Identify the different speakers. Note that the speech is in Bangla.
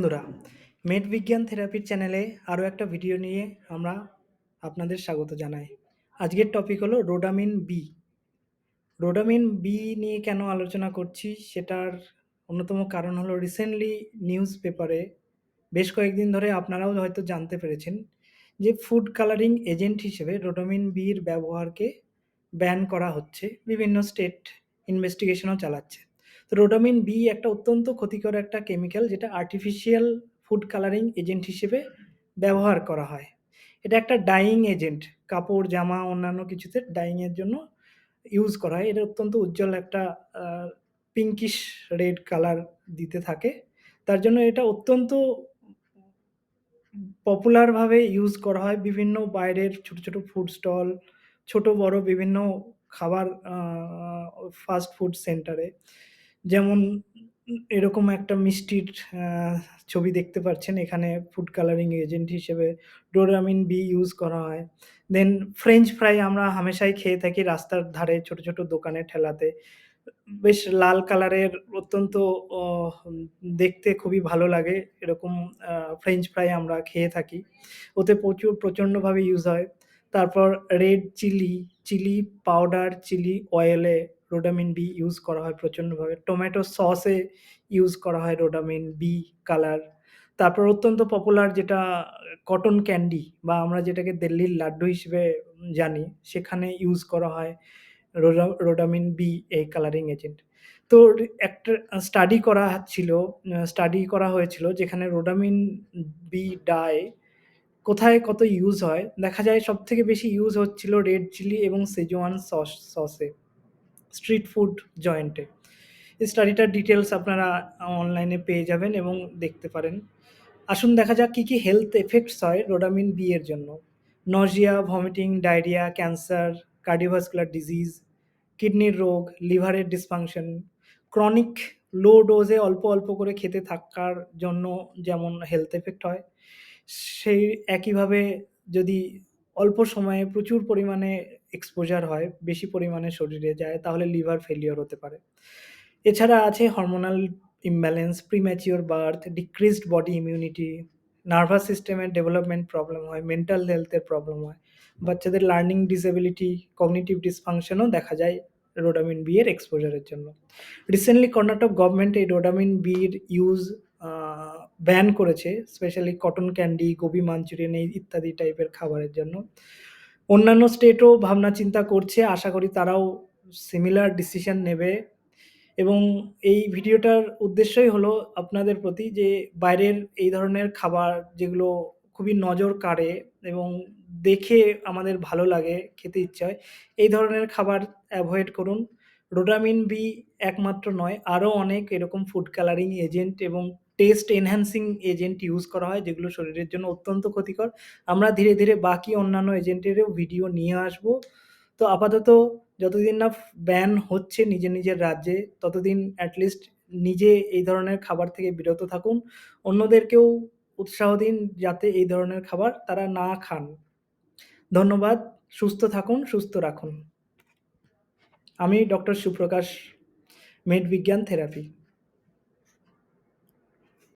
Speaker 1: বন্ধুরা মেড বিজ্ঞান থেরাপির চ্যানেলে আরও একটা ভিডিও নিয়ে আমরা আপনাদের স্বাগত জানাই। আজকের টপিক হলো রোডামিন বি। রোডামিন বি নিয়ে কেন আলোচনা করছি সেটার অন্যতম কারণ হলো রিসেন্টলি নিউজ পেপারে বেশ কয়েকদিন ধরে আপনারাও হয়তো জানতে পেরেছেন যে ফুড কালারিং এজেন্ট হিসেবে রোডামিন বির ব্যবহারকে ব্যান করা হচ্ছে। বিভিন্ন স্টেট ইনভেস্টিগেশনও চালাচ্ছে। তো রোডামিন বি একটা অত্যন্ত ক্ষতিকর একটা কেমিক্যাল যেটা আর্টিফিশিয়াল ফুড কালারিং এজেন্ট হিসেবে ব্যবহার করা হয়। এটা একটা ডাইং এজেন্ট কাপড়, জামা, অন্যান্য কিছুতে ডাইংয়ের জন্য ইউজ করা হয়। এটা অত্যন্ত উজ্জ্বল একটা পিঙ্কিশ রেড কালার দিতে থাকে। তার জন্য এটা অত্যন্ত পপুলারভাবে ইউজ করা হয় বিভিন্ন বাইরের ছোট ছোট ফুড স্টল ছোট বড় বিভিন্ন খাবার ফাস্ট ফুড সেন্টারে যেমন এরকম একটা মিষ্টির ছবি দেখতে পাচ্ছেন। এখানে ফুড কালারিং এজেন্ট হিসেবে ডোরামিন বি ইউজ করা হয়। দেন ফ্রেঞ্চ ফ্রাই আমরা হামেশাই খেয়ে থাকি রাস্তার ধারে ছোট ছোট দোকানে ঠেলাতে। বেশ লাল কালারের অত্যন্ত দেখতে খুবই ভালো লাগে। এরকম ফ্রেঞ্চ ফ্রাই আমরা খেয়ে থাকি। ওতে প্রচুর প্রচণ্ডভাবে ইউজ হয়। তারপর red chilli chilli powder, chilli অয়েলে rhodamine B use করা হয় প্রচণ্ডভাবে। টমেটো সসে ইউজ করা হয় রোডামিন বি কালার। তারপর অত্যন্ত পপুলার যেটা কটন ক্যান্ডি বা আমরা যেটাকে দিল্লির লাড্ডু হিসেবে জানি, সেখানে ইউজ করা হয় রোডা রোডামিন বি এই কালারিং এজেন্ট তো একটা স্টাডি করা ছিল স্টাডি করা হয়েছিল যেখানে রোডামিন বি ডাই কোথায় কত ইউজ হয়, দেখা যায় সব থেকে বেশি ইউজ হচ্ছিল রেড চিলি এবং সেজোয়ান সস সসে স্ট্রিট ফুড জয়েন্টে স্টাডিটার ডিটেলস আপনারা অনলাইনে পেয়ে যাবেন এবং দেখতে পারেন। আসুন দেখা যাক কী কী হেলথ এফেক্টস হয় রোডামিন বি এর জন্য। Nausea vomiting diarrhoea cancer cardiovascular disease কিডনির রোগ লিভারের ডিসফাংশন ক্রনিক লো ডোজে অল্প অল্প করে খেতে থাকার জন্য যেমন হেলথ এফেক্ট হয়। সেই একইভাবে যদি অল্প সময়ে প্রচুর পরিমাণে এক্সপোজার হয়, বেশি পরিমাণে শরীরে যায়, তাহলে লিভার ফেলিওর হতে পারে। এছাড়া আছে hormonal imbalance premature birth decreased body immunity nervous সিস্টেমের ডেভেলপমেন্ট প্রবলেম হয় মেন্টাল হেলথের প্রবলেম হয়। বাচ্চাদের লার্নিং ডিসেবিলিটি কগনিটিভ ডিসফাংশনও দেখা যায় রোডামিন বি এর এক্সপোজারের জন্য। রিসেন্টলি কর্ণাটক গভর্নমেন্ট এই রোডামিন বির ইউজ ব্যান করেছে specially cotton candy gobi manchurian এই ইত্যাদি টাইপের খাবারের জন্য। অন্যান্য স্টেটও ভাবনা চিন্তা করছে, আশা করি তারাও সিমিলার ডিসিশন নেবে। এবং এই ভিডিওটার উদ্দেশ্যই হলো আপনাদের প্রতি যে বাইরের এই ধরনের খাবার যেগুলো খুবই নজর কাড়ে এবং দেখে আমাদের ভালো লাগে, খেতে ইচ্ছা হয়, এই ধরনের খাবার অ্যাভয়েড করুন। রোডামিন বি একমাত্র নয়, আরও অনেক এরকম ফুড কালারিং এজেন্ট এবং টেস্ট এনহ্যান্সিং এজেন্ট ইউজ করা হয়, যেগুলো শরীরের জন্য অত্যন্ত ক্ষতিকর। আমরা ধীরে ধীরে বাকি অন্যান্য এজেন্টেরও ভিডিও নিয়ে আসব। তো আপাতত যতদিন না ব্যান হচ্ছে নিজের নিজের রাজ্যে, ততদিন অ্যাটলিস্ট নিজে এই ধরনের খাবার থেকে বিরত থাকুন। অন্যদেরকেও উৎসাহ দিন যাতে এই ধরনের খাবার তারা না খান। ধন্যবাদ, সুস্থ থাকুন, সুস্থ রাখুন। আমি doctor Suprakash, Med Bigyan therapy.